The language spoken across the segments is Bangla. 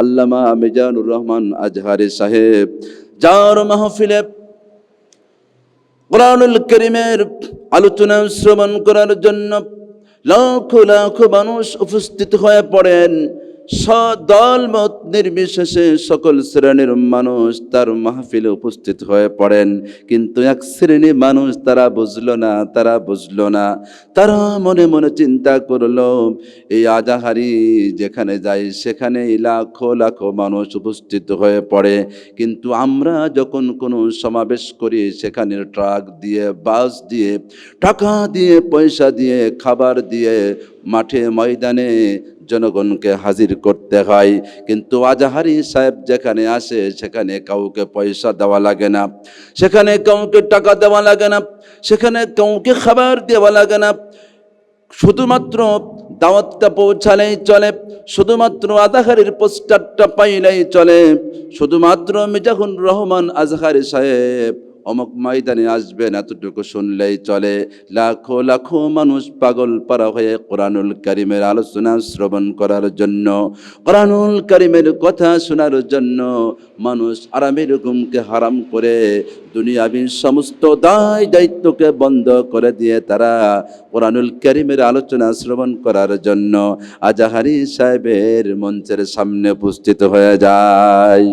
আল্লামা মিজানুর রহমান আজহারি সাহেব, যার মাহফিলে কোরআনুল করিমের আলোচনা শ্রবণ করার জন্য লক্ষ লক্ষ মানুষ উপস্থিত হয়ে পড়েন। দল মত নির্বিশেষে সকল শ্রেণির মানুষ তার মাহফিলে উপস্থিত হয়ে পড়েন। কিন্তু এক শ্রেণি মানুষ তারা বুঝলো না, তারা বুঝলো না। তারা মনে মনে চিন্তা করল, এই আজাহারি যেখানে যাই সেখানে লাখো লাখো মানুষ উপস্থিত হয়ে পড়ে। কিন্তু আমরা যখন কোনো সমাবেশ করি, সেখানে ট্রাক দিয়ে, বাস দিয়ে, টাকা দিয়ে, পয়সা দিয়ে, খাবার দিয়ে, মাঠে ময়দানে জনগণকে হাজির করতে হয়। কিন্তু আজাহারি সাহেব যেখানে আসে, সেখানে কাউকে পয়সা দেওয়া লাগে না। সেখানে কাউকে টাকা দেওয়া লাগে না। সেখানে কাউকে খাবার দেওয়া লাগে না। শুধুমাত্র দাওয়াতটা পৌঁছালেই চলে। শুধুমাত্র আজাহারির পোস্টারটা পাইলেই চলে। শুধুমাত্র মিজাহুর রহমান আজহারি সাহেব অমুক ময়দানে আসবেন এতটুকু শুনলেই চলে। লাখো লাখো মানুষ পাগল পারা হয়ে কোরআনুল করিমের আলোচনা শ্রবণ করার জন্য, কোরআনুল করিমের কথা শোনার জন্য মানুষ আরামের ঘুমকে হারাম করে দুনিয়াবি সমস্ত দায় দায়িত্বকে বন্ধ করে দিয়ে তারা কোরআনুল করিমের আলোচনা শ্রবণ করার জন্য আজাহারি সাহেবের মঞ্চের সামনে উপস্থিত হয়ে যায়।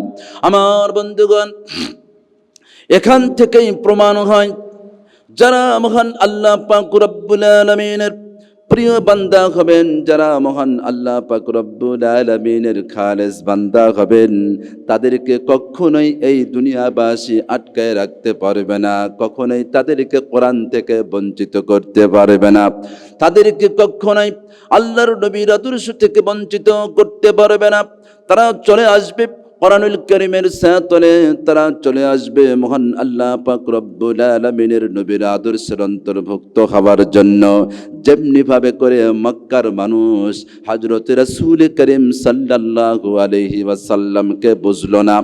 আমার বন্ধুগণ এখান থেকেই প্রমাণ হয়। যারা মহান আল্লাহ পাক রব্বুল আলমিনের প্রিয় বান্দা হবেন, যারা মহান আল্লাহ পাকরব্বুল আলমিনের খালেস বান্দা হবেন, তাদেরকে কখনোই এই দুনিয়াবাসী আটকায় রাখতে পারবে না, কখনোই তাদেরকে কোরআন থেকে বঞ্চিত করতে পারবে না। তাদেরকে কখনোই আল্লাহর নবীর আদর্শ থেকে বঞ্চিত করতে পারবে না। তারা চলে আসবে কোরআনুল করিমের সাতলে তারা চলে আসবে মহান আল্লাহ পাক রব্বুল আলামিনের নবীর আদর্শের অন্তর্ভুক্ত হওয়ার জন্য। যেমনি ভাবে করে মক্কার মানুষ হযরত রাসূল করিম সাল্লাল্লাহু আলাইহি ওয়াসাল্লামকে বুঝলো না।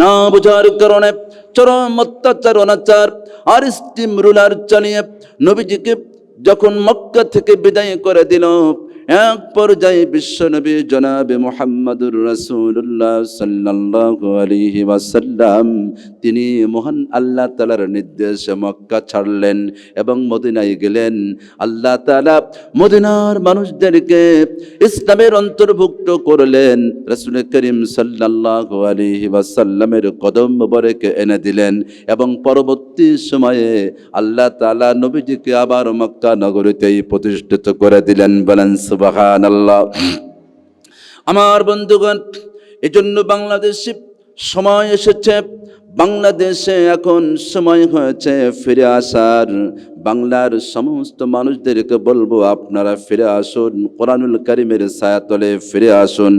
না বুঝার কারণে চরম অত্যাচার, অনাচার আর স্টিম রুলার চালিয়ে নবীজিকে যখন মক্কা থেকে বিদায় করে দিল এক পর্যায়ে বিশ্বনবী জনাবে মোহাম্মদুর রাসূলুল্লাহ সাল্লাল্লাহু আলাইহি ওয়াসাল্লাম, তিনি মহান আল্লাহ তাআলার নির্দেশে মক্কা ছাড়লেন এবং মদিনায় গেলেন। আল্লাহ তাআলা মদিনার মানুষদেরকে ইসলামের অন্তর্ভুক্ত করলেন। রাসূল করিম সাল্লাল্লাহু আলাইহি ওয়াসাল্লামের কদম মোবারকে এনে দিলেন এবং পরবর্তী সময়ে আল্লাহ তাআলা নবীজিকে আবার মক্কা নগরীতেই প্রতিষ্ঠিত করে দিলেন। বলেন আল্লাহ আমার বন্ধুগণ এজন্য বাংলাদেশে সময় এসেছে বাংলাদেশে এখন সময় হয়েছে ফিরে আসার। বাংলার সমস্ত মানুষদেরকে বলব, আপনারা ফিরে আসুন, কোরআনুল করিমের ছায়াতলে ফিরে আসুন।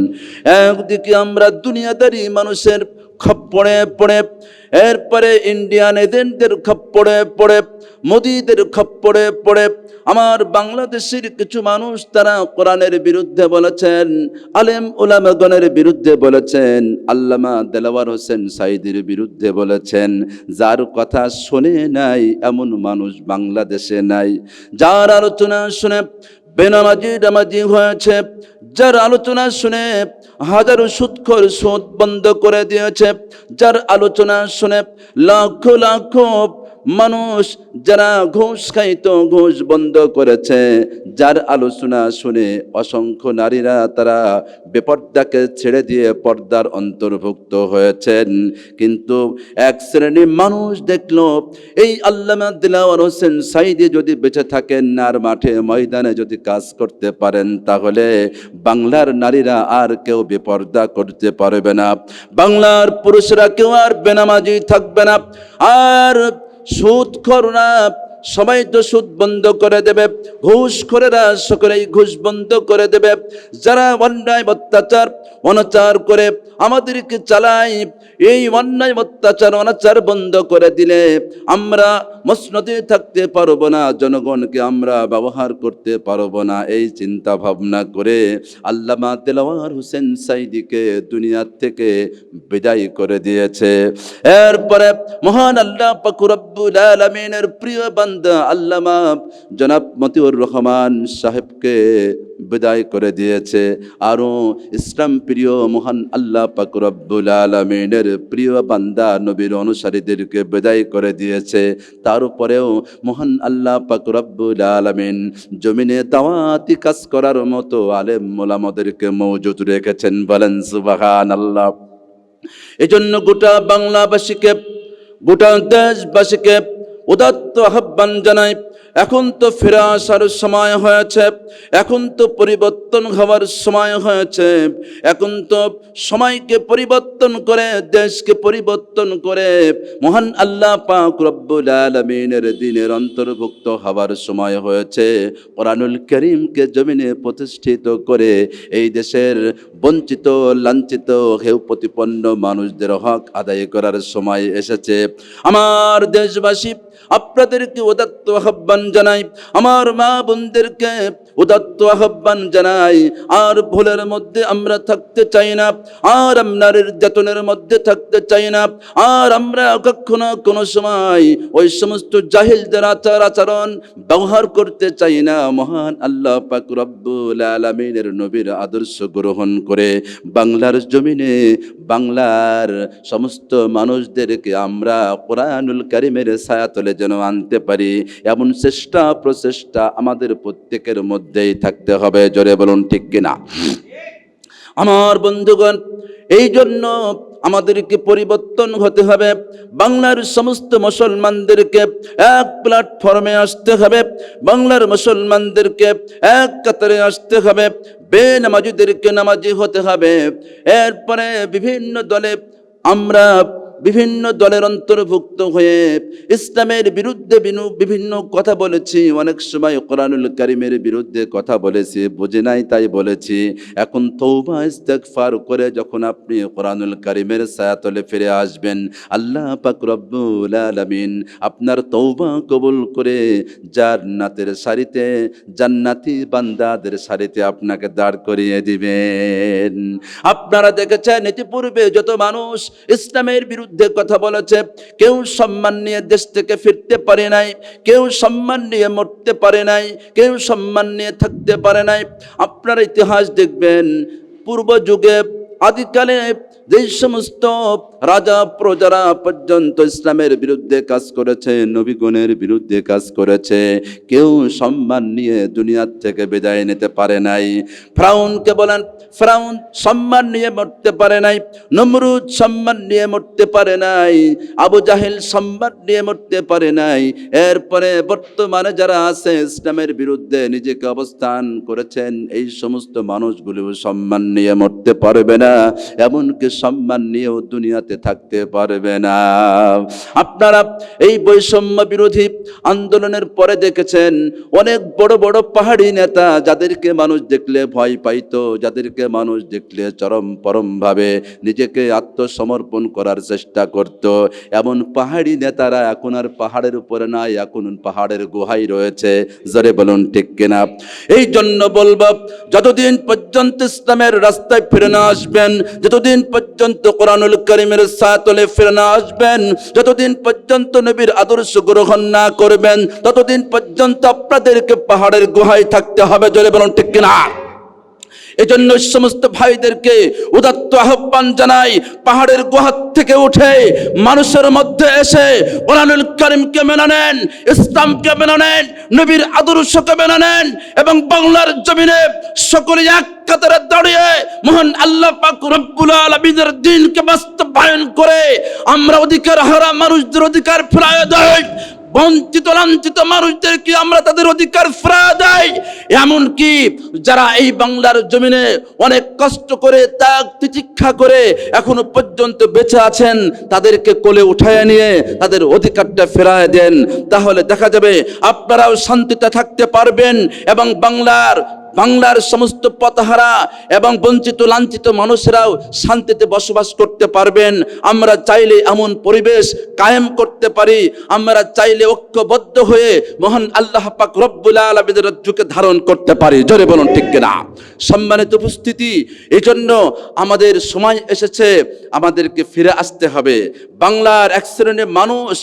একদিকে আমরা দুনিয়াদারি মানুষের খপ্পড়ে পড়ে এরপরে ইন্ডিয়ান এজেন্টদের খপ্পড়ে পড়ে মোদিদের খপ্পড়ে পড়ে আমার বাংলাদেশের কিছু মানুষ তারা কোরআনের বিরুদ্ধে বলেছেন, আলেম উলামাগণের বিরুদ্ধে বলেছেন, আল্লামা দেলাওয়ার হোসেন সাইদির বিরুদ্ধে বলেছেন, যার কথা শোনে নাই এমন মানুষ বাংলাদেশে নাই। যার আলোচনা শুনে বেনামাজি ডামাজি হয়েছে, যার আলোচনা শুনে হাজারো সুৎখর সুদ বন্ধ করে দিয়েছে, যার আলোচনা শুনে লাখ লাখ মানুষ যারা ঘুষ খাইতো, ঘুষ বন্ধ করেছে, যার আলোচনা শুনে অসংখ্য নারীরা তারা বেপর্দাকে ছেড়ে দিয়ে পর্দার অন্তর্ভুক্ত হয়েছেন। কিন্তু এক শ্রেণির মানুষ দেখল, এই আল্লামা দিলাওয়ার হোসেন সাইদি যদি বেঁচে থাকেন, আর মাঠে ময়দানে যদি কাজ করতে পারেন, তাহলে বাংলার নারীরা আর কেউ বেপর্দা করতে পারবে না। বাংলার পুরুষরা কেউ আর বেনামাজি থাকবে না। আর সুদ না সবাই তো সুদ বন্ধ করে দেবে, ঘুষ খোরেরা সকলেই ঘুষ বন্ধ করে দেবে। যারা অন্যায় অত্যাচার, অনাচার করে আমাদেরকে চালায়, এই অন্যায় অত্যাচার, অনাচার বন্ধ করে দিলে আমরা মসনদে থাকতে পারব না, জনগণকে আমরা ব্যবহার করতে পারব না। এই চিন্তা ভাবনা করে আল্লামা তেলাওয়ার হোসেন সাইদিকে দুনিয়ার থেকে বিদায় করে দিয়েছে। এরপরে মহান আল্লাহ পাকুরব্বুল আলমিনের প্রিয় বান্ধব আল্লামা জনাব মতিউর রহমান সাহেবকে বিদায় করে দিয়েছে। আরও ইসলাম প্রিয় মহান আল্লাহ পাক আলমিনের প্রিয় বান্দা নবীর অনুসারীদেরকে বিদায় করে দিয়েছে। তার উপরেও মহান আল্লাহ পাক আলমিন জমিনে দাওয়াতি কাজ করার মতো আলেম মোলামদেরকে মৌজুদ রেখেছেন বলেন সুবাহান আল্লাহ এজন্য গোটা বাংলাবাসীকে, গোটা দেশবাসীকে উদাত্ত আহ্বান জানাই এখন তো ফিরে আসার সময় হয়েছে, এখন তো পরিবর্তন হওয়ার সময় হয়েছে, এখন তো সময়কে পরিবর্তন করে, দেশকে পরিবর্তন করে মহান আল্লাহ পাক রব্বুল আলমিনের দিনের অন্তর্ভুক্ত হওয়ার সময় হয়েছে। কোরআনুল করিমকে জমিনে প্রতিষ্ঠিত করে এই দেশের বঞ্চিত, লাঞ্ছিত হেউ প্রতিপন্ন মানুষদের হক আদায় করার সময় এসেছে। আমার দেশবাসী, আপনাদেরকে উদাত্ত আহ্বান জানাই আমার মা বোনদেরকে উদাত্ত আহ্বান জানাই, আর ভুলের মধ্যে আমরা থাকতে চাই না, আর আপনার নির্যাতনের মধ্যে থাকতে চাই না, আর আমরা কখনো কোনো সময় ওই সমস্ত জাহিলদের আচার আচরণ ব্যবহার করতে চাই না। মহান আল্লাহ পাক রব্বুল আলমিনের নবীর আদর্শ গ্রহণ করে বাংলার জমিনে বাংলার সমস্ত মানুষদেরকে আমরা কোরআনুল কারিমের ছায়াতলে যেন আনতে পারি। এমন চেষ্টা প্রচেষ্টা আমাদের প্রত্যেকের মধ্যেই থাকতে হবে, জোরে বলুন ঠিক কিনা? আমার বন্ধুগণ এই জন্য আমাদেরকে পরিবর্তন হতে হবে। বাংলার সমস্ত মুসলমানদেরকে এক প্ল্যাটফর্মে আসতে হবে। বাংলার মুসলমানদেরকে এক কাতারে আসতে হবে। বেনামাজিদেরকে নামাজি হতে হবে। এরপরে বিভিন্ন দলে আমরা বিভিন্ন দলের অন্তর্ভুক্ত হয়ে ইসলামের বিরুদ্ধে বিভিন্ন কথা বলেছি। অনেক সময় কোরআনুল কারিমের বিরুদ্ধে কথা বলেছি, বুঝে নাই তাই বলেছি। এখন তৌবা ইস্তেগফার করে যখন আপনি কোরআনুল কারিমের সায়াতলে ফিরে আসবেন, আল্লাহ পাক রব্বুল আলামিন আপনার তৌবা কবুল করে জান্নাতের সারিতে, জান্নাতি বান্দাদের সারিতে আপনাকে দাঁড় করিয়ে দিবেন। আপনারা দেখেছেন ইতিপূর্বে যত মানুষ ইসলামের বিরুদ্ধে কথা বলেছে, কেউ সম্মান নিয়ে দেশ থেকে ফিরতে পারে নাই, কেউ সম্মান নিয়ে মরতে পারে নাই, কেউ সম্মান নিয়ে থাকতে পারে নাই। আপনার ইতিহাস দেখবেন, পূর্ব যুগে আদিকালে যে সমস্ত রাজা, প্রজারা পর্যন্ত ইসলামের বিরুদ্ধে কাজ করেছে, নবীগণের বিরুদ্ধে কাজ করেছে, কেউ সম্মান নিয়ে দুনিয়ার থেকে বিদায় নিতে পারে নাই। ফ্রাউনকে বলেন, ফ্রাউন, সম্মান নিয়ে মরতে পারে নাই, নমরুদ সম্মান নিয়ে মরতে পারে নাই, আবু জাহেল সম্মান নিয়ে মরতে পারে নাই, এরপরে বর্তমানে যারা আছে, ইসলামের বিরুদ্ধে নিজেকে অবস্থান করেছেন, এই সমস্ত মানুষগুলো সম্মান নিয়ে মরতে পারবে না। এমনকি সম্মান নিয়েও দুনিয়াতে থাকতে পারবে না। আপনারা এই বৈষম্য বিরোধী আন্দোলনের পরে দেখেছেন, অনেক বড় বড় পাহাড়ি নেতা যাদেরকে মানুষ দেখলে ভয় পাইতো, যাদেরকে মানুষ দেখলে চরম পরম ভাবে নিজেকে আত্মসমর্পণ করার চেষ্টা করত। এমন পাহাড়ি নেতারা এখন আর পাহাড়ের উপরে নাই, এখন পাহাড়ের গুহাই রয়েছে। জরে বলুন, ঠিক কিনা? এই জন্য বলব, যতদিন পর্যন্ত ইসলামের রাস্তায় ফিরে না আসবেন, যতদিন পর্যন্ত কোরআনুল করিমের সাতলে ফিরে না আসবেন, যতদিন পর্যন্ত নবীর আদর্শ গ্রহণ না করবেন, ততদিন পর্যন্ত আপনাদেরকে পাহাড়ের গুহায় থাকতে হবে জলে বলুন ঠিক কিনা? এজন্য সমস্ত ভাইদেরকে উদাত্ত আহ্বান জানাই, পাহাড়ের গুহার থেকে উঠে মানুষের মধ্যে এসে কোরআনুল করিমকে মেনে নেন, ইসলামকে মেনে নেন, নবীর আদর্শকে মেনে নেন এবং বাংলার জমিনে সকলে এক কাতারে দাঁড়িয়ে মহান আল্লাহ পাক রব্বুল আলামিনের দিনকে বাস্তবায়ন করে, আমরা অধিকার হারা মানুষদের অধিকার ফিরায় দেয় বঞ্চিত, লাঞ্ছিত মানুষদেরকে আমরা তাদের অধিকার ফেরা দেয়। এমনকি যারা এই বাংলার জমিনে অনেক কষ্ট করে ত্যাগ তিতিক্ষা করে এখনও পর্যন্ত বেঁচে আছেন, তাদেরকে কোলে উঠায় নিয়ে তাদের অধিকারটা ফেরায় দেন। তাহলে দেখা যাবে আপনারাও শান্তিতে থাকতে পারবেন এবং বাংলার বাংলার সমস্ত পথহারা এবং বঞ্চিত, লাঞ্ছিত মানুষেরাও শান্তিতে বসবাস করতে পারবেন। আমরা চাইলে এমন পরিবেশ কায়েম করতে পারি। আমরা চাইলে ঐক্যবদ্ধ হয়ে মহান আল্লাহ পাক রব্বুল আলমীদের ধারণ করতে পারি। জোরে বলুন ঠিক কিনা? সম্মানিত উপস্থিতি এই জন্য আমাদের সময় এসেছে, আমাদেরকে ফিরে আসতে হবে। বাংলার এক শ্রেণির মানুষ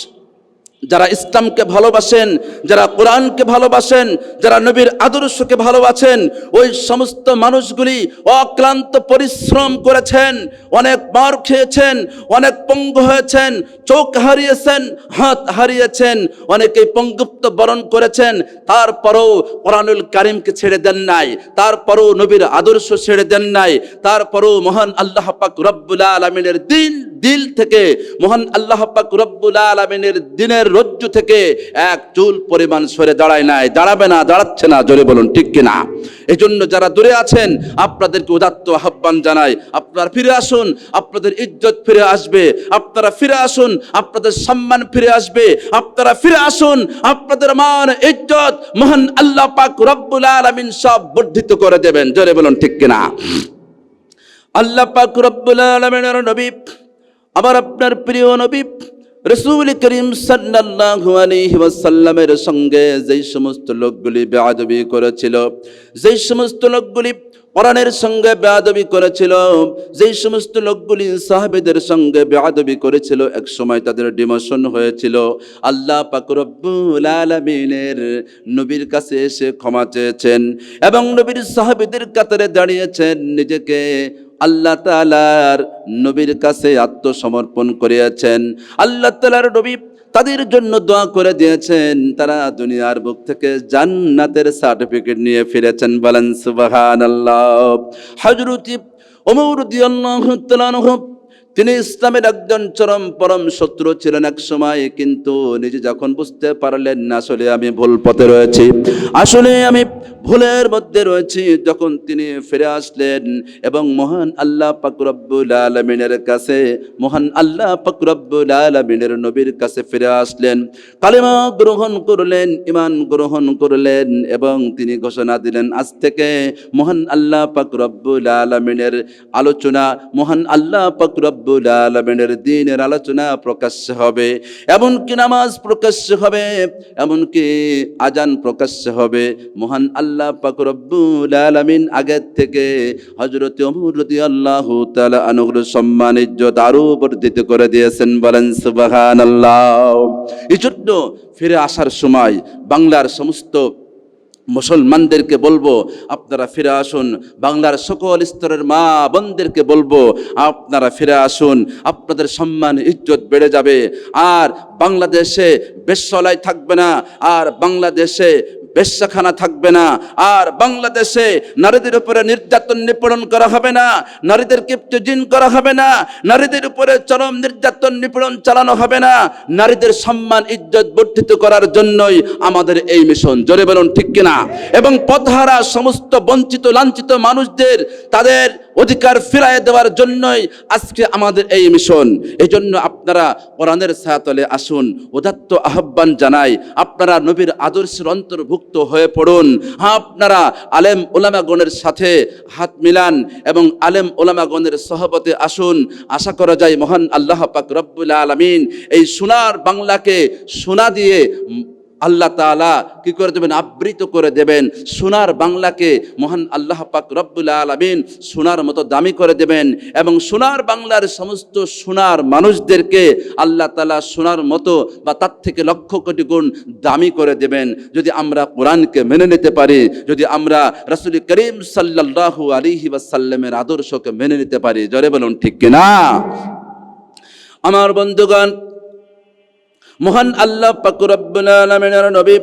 যারা ইসলামকে ভালোবাসেন, যারা কোরআনকে ভালোবাসেন, যারা নবীর আদর্শকে ভালোবাসেন, ওই সমস্ত মানুষগুলি অক্লান্ত পরিশ্রম করেছেন, অনেক মার খেয়েছেন, অনেক পঙ্গু হয়েছেন, চোখ হারিয়েছেন, হাত হারিয়েছেন অনেকে পঙ্গুপ্ত বরণ করেছেন, তারপরও কোরআনুল কারিমকে ছেড়ে দেন নাই, তারপরও নবীর আদর্শ ছেড়ে দেন নাই, তারপরও মহান আল্লাহ পাক রব্বুল আলমিনের দিন, দিল থেকে মহান আল্লাহ পাক রব্বুল আলমিনের দিনের রজ্জু থেকে এক চুল পরিমাণ সরে দাঁড়ায় নাই, দাঁড়াবে না, দাঁড়াচ্ছে না, জোরে বলুন, ঠিক কিনা? এই জন্য যারা দূরে আছেন, আপনাদেরকে উদাত্ত আহ্বান জানাই, আপনারা ফিরে আসুন, আপনাদের ইজ্জত ফিরে আসবে, আপনারা ফিরে আসুন, আপনাদের সম্মান ফিরে আসবে, আপনারা ফিরে আসুন, আপনাদের মান, ইজ্জত, মহান আল্লাহ পাক রব্বুল আলামিন সব বর্ধিত করে দেবেন, জোরে বলুন, ঠিক কিনা? আল্লাহ পাক রব্বুল আলামিনের নবী আবার আপনার প্রিয় নবী রসুল করিম ওয়াসাল্লামের সঙ্গে যেই সমস্ত লোকগুলি বেয়াদবি করেছিল, যেই সমস্ত লোকগুলি কোরআনের সঙ্গে বেয়াদবি করেছিল, যেই সমস্ত লোকগুলি সাহাবেদের সঙ্গে বেয়াদবি করেছিল, এক সময় তাদের ডিমোশন হয়েছিল। আল্লাহ পাক রব্বুল আলামিনের নবীর কাছে এসে ক্ষমা চেয়েছেন এবং নবীর সাহাবেদের কাতারে দাঁড়িয়েছেন নিজেকে আল্লাহ তালার নবীর কাছে আত্মসমর্পণ করিয়াছেন। আল্লাহ তালার নবী তাদের জন্য দোয়া করে দিয়েছেন। তারা দুনিয়ার বুক থেকে জান্নাতের সার্টিফিকেট নিয়ে ফিরেছেন বলেন সুবাহান আল্লাহ হজরতি দিয়াল্লাহ তিনি ইসলামের একজন চরম পরম শত্রু ছিলেন এক সময়, কিন্তু নিজে যখন বুঝতে পারলেন না, আসলে আমি ভুল পথে রয়েছি। আসলে আমি ভুলের মধ্যে রয়েছি। যখন তিনি ফিরে আসলেন এবং মহান আল্লাহ পাকুরব্বুল আলমিনের কাছে, মহান আল্লাহ পাকুরব্বুল আলমিনের নবীর কাছে ফিরে আসলেন, কালিমা গ্রহণ করলেন ইমান গ্রহণ করলেন এবং তিনি ঘোষণা দিলেন, আজ থেকে মহান আল্লাহ পাকুরব্বুল আলমিনের আলোচনা, মহান আল্লাহ পাকুরব্বুল আলমিনের দিনের আলোচনা প্রকাশ্য হবে, এমনকি নামাজ প্রকাশ্য হবে, এমনকি আজান প্রকাশ্য হবে। মহান আল্লাহ পাকুরব্বুল আলমিন আগের থেকে হজরত অমরতি আল্লাহ তালা অনুগ্র সম্মান, ইজ্জত আরও বর্ধিত করে দিয়েছেন, বলেন সুবাহান আল্লাহ এই জন্য ফিরে আসার সময় বাংলার সমস্ত মুসলমানদেরকে বলব, আপনারা ফিরে আসুন, বাংলার সকল স্তরের মা বোনদেরকে বলব, আপনারা ফিরে আসুন, আপনাদের সম্মান, ইজ্জত বেড়ে যাবে। আর বাংলাদেশে বেশলায় থাকবে না, আর বাংলাদেশে বেশ্যাখানা থাকবে না। আর বাংলাদেশে নারীদের উপরে নির্যাতন নিপীড়ন করা হবে না, নারীদের জিন করা হবে না, নারীদের উপরে চরম নির্যাতন নিপীড়ন চালানো হবে না। নারীদের সম্মান, ইজ্জত বর্ধিত করার জন্যই আমাদের এই মিশন। জোরে বলুন, ঠিক কিনা? এবং পথহারা সমস্ত বঞ্চিত, লাঞ্ছিত মানুষদের, তাদের অধিকার ফিরায় দেওয়ার জন্যই আজকে আমাদের এই মিশন। এই জন্য আপনারা কোরআনের ছায়াতলে আসুন, উদাত্ত আহ্বান জানাই, আপনারা নবীর আদর্শের অন্তর্ভুক্ত হয়ে পড়ুন। হ্যাঁ আপনারা আলেম ওলামাগণের সাথে হাত মিলান এবং আলেম ওলামাগণের সহবতে আসুন। আশা করা যায় মহান আল্লাহ পাক রব্বুল আলমিন এই সোনার বাংলাকে সোনা দিয়ে আল্লাহ তাআলা কি করে দেবেন? আবৃত করে দেবেন। সোনার বাংলাকে মহান আল্লাহ পাক রব্বুল আলমিন সোনার মতো দামি করে দেবেন এবং সোনার বাংলার সমস্ত সোনার মানুষদেরকে আল্লাহ তালা সোনার মতো বা তার থেকে লক্ষ কোটি গুণ দামি করে দেবেন। যদি আমরা কোরআনকে মেনে নিতে পারি, যদি আমরা রাসূল করিম সাল্লাল্লাহু আলাইহি ওয়াসাল্লামের আদর্শকে মেনে নিতে পারি, জরে বলুন ঠিক কিনা? আমার বন্ধুগণ মহান আল্লাহ পাকুরব্বুল নবী,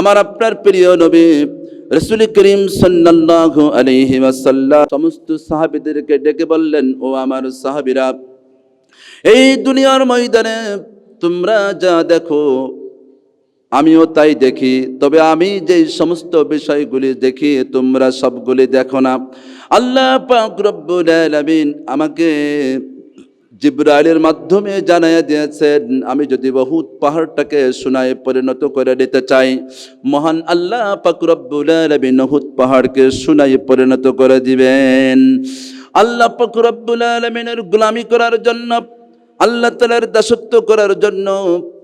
আমার আপনার প্রিয় নবী রসুল করিম সাল্লাল্লাহু আলাইহি ওয়াসাল্লাম, সমস্ত সাহাবিদেরকে ডেকে বললেন, ও আমার সাহাবিরা, এই দুনিয়ার ময়দানে তোমরা যা দেখো, আমিও তাই দেখি। তবে আমি যে সমস্ত বিষয়গুলি দেখি, তোমরা সবগুলি দেখো না। আল্লাহ আমাকে জিব্রাইলের মাধ্যমে জানাইয়া দিয়েছেন, আমি যদি বহুত পাহাড়টাকে সোনায় পরিণত করে দিতে চাই, মহান আল্লাহ পাকুরবুলহুত পাহাড়কে সোনায় পরিণত করে দিবেন। আল্লাহ পাকুরব্বুল আলমিনের গোলামি করার জন্য আল্লাহ তালার দাসত্ব করার জন্য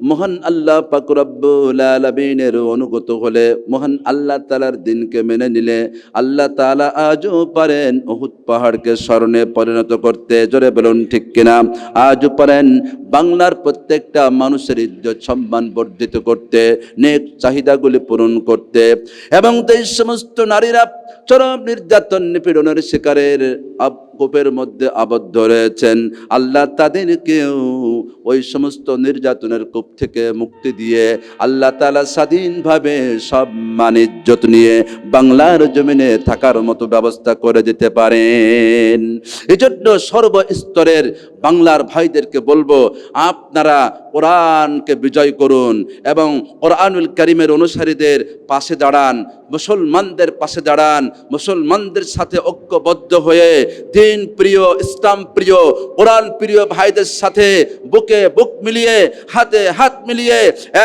মহান আল্লাহ পাকুরাব্বুল আলমিনের অনুগত হলে মহান আল্লাহ তালার দিনকে মেনে নিলে আল্লাহ তালা আজও পারেন অহুত পাহাড়কে স্মরণে পরিণত করতে। জোরে বলুন ঠিক কিনা? আজও পারেন বাংলার প্রত্যেকটা মানুষের ইজ্জত সম্মান বর্ধিত করতে, নেক চাহিদাগুলি পূরণ করতে এবং এই সমস্ত নারীরা চরম নির্যাতন নিপীড়নের শিকারের কোপের মধ্যে আবদ্ধ রয়েছেন। আল্লাহ তাদেরকেও ওই সমস্ত নির্যাতনের কূপ থেকে মুক্তি দিয়ে আল্লাহ তালা স্বাধীনভাবে সব মানিজ্যত নিয়ে বাংলার জমিনে থাকার মতো ব্যবস্থা করে দিতে পারেন। এজন্য সর্বস্তরের বাংলার ভাইদেরকে বলব, আপনারা কোরআনকে বিজয় করুন এবং কোরআনুল করিমের অনুসারীদের পাশে দাঁড়ান। মুসলমানদের পাশে দাঁড়ান, মুসলমানদের সাথে ঐক্যবদ্ধ হয়ে দিন প্রিয়, ইসলাম প্রিয়, কোরআন প্রিয় ভাইদের সাথে বুকে বুক মিলিয়ে, হাতে হাত মিলিয়ে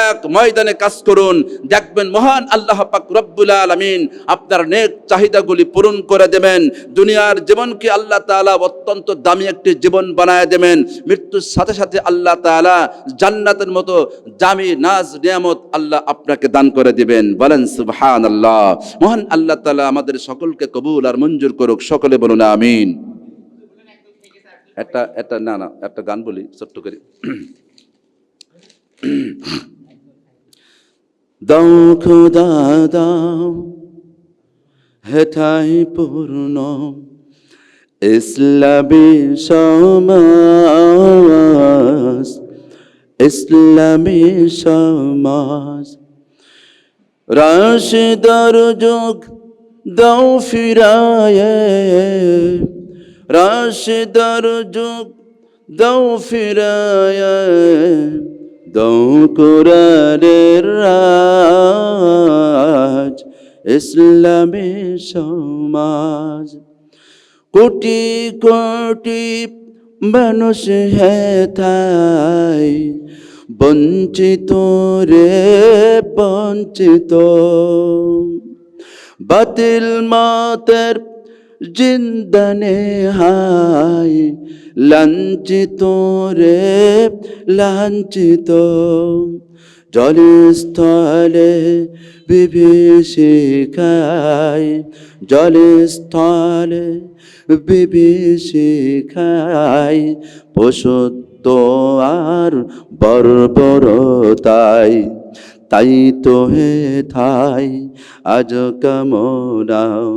এক ময়দানে কাজ করুন। দেখবেন মহান আল্লাহ পাক রব্বুল আলমিন আপনার নেক চাহিদাগুলি পূরণ করে দেবেন। দুনিয়ার জীবনকে আল্লাহ তাআলা অত্যন্ত দামি একটি জীবন বানায় দেবেন। মৃত্যুর সাথে সাথে আল্লাহ তাআলা জান্নাতের মতো দামি নাজ নিয়ামত আল্লাহ আপনাকে দান করে দিবেন। বলেন সুবহান আল্লাহ মহান আল্লাহ তালা আমাদের সকলকে কবুল আর মঞ্জুর করুক, সকলে বলুন আমিন। একটা একটা, না না, একটা গান বলি, ছোট্ট করে। দাও খোদা, দাও হেথাই পূর্ণ, ইসলামী সমাজ ইসলামী সমাজ। রাশিদার যুগ দাও ফিরায়ে। রাশিদার যুগ দাও ফিরায়ে। দাও কোরআনের রাজ, ইসলামী সমাজ। কোটি কোটি মানুষ হেথায় বঞ্চিত রে, বঞ্চিত। বাতিল মাতের জিন্দনে হায় লাঞ্ছিত রে, লাঞ্ছিত। জলস্থলে বিভীষিকায় জলস্থলে বিভীষিকায় পশুত্ব আর বর্বরতাই, তাই তো হে থাই আজ কামনাও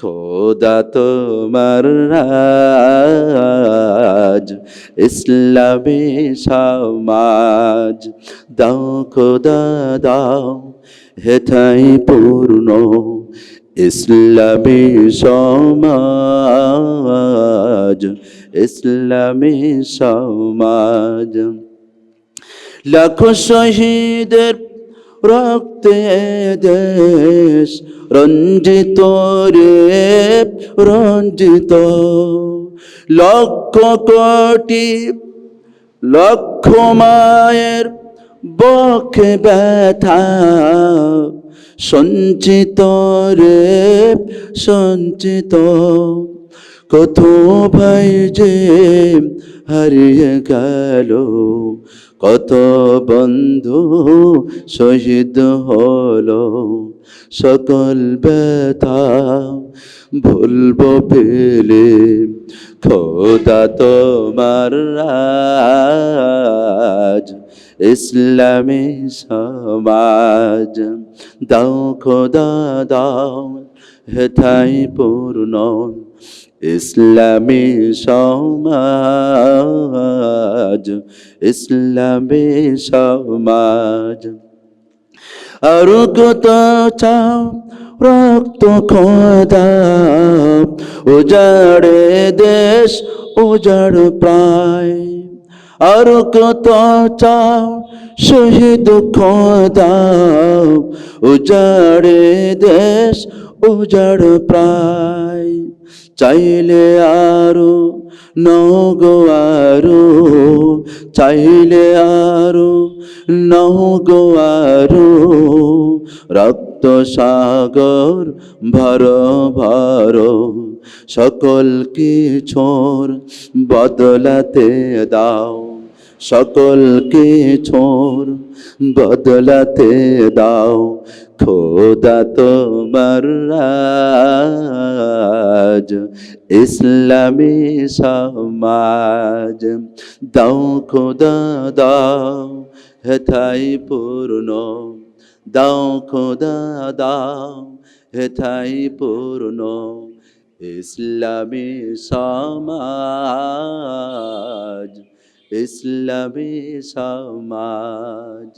খোদা তোমার রাজ। ইসলামী সমাজ, দাও খোদা দাও, হেথাই পূর্ণ ইসলামী সমাজ ইসলামী সমাজ। লাখো শহীদের রক্তে দেশ রঞ্জিত রে, রঞ্জিত। লক্ষ কোটি, লক্ষ মায়ের বক্ষে ব্যথা সঞ্চিত রে, সঞ্চিত। কত ভাই যে হারিয়ে গেল, কত বন্ধু শহীদ হলো। সকল ব্যথা ভুলবো পেলে, খোদা তোমার রাজ। ইসলামী সমাজ, দাও খোদা, দাও হেথাই পূর্ণ। ইসলামী সমাজ ইসলামী সমাজ। আর কত চাও রক্ত খোদা, উজাড়ে দেশ, উজাড় প্রায় আর কত চাও, শহীদ খোদা উজাড়ে দেশ, উজাড় প্রায়। চাইলে আরও নগো আরও, চাইলে আরও নগো আরও। রক্ত সাগর, ভর ভর। সকল কিছুর বদলাতে দাও। সকল কিছুর বদলাতে দাও। খোদা তোমার রাজ, ইসলামী সমাজ। দাও খোদা, দাও, হেথাই পূর্ণ। দাও খোদা, দাও, হেথাই পূর্ণ। ইসলামী সমাজ ইসলামী সমাজ।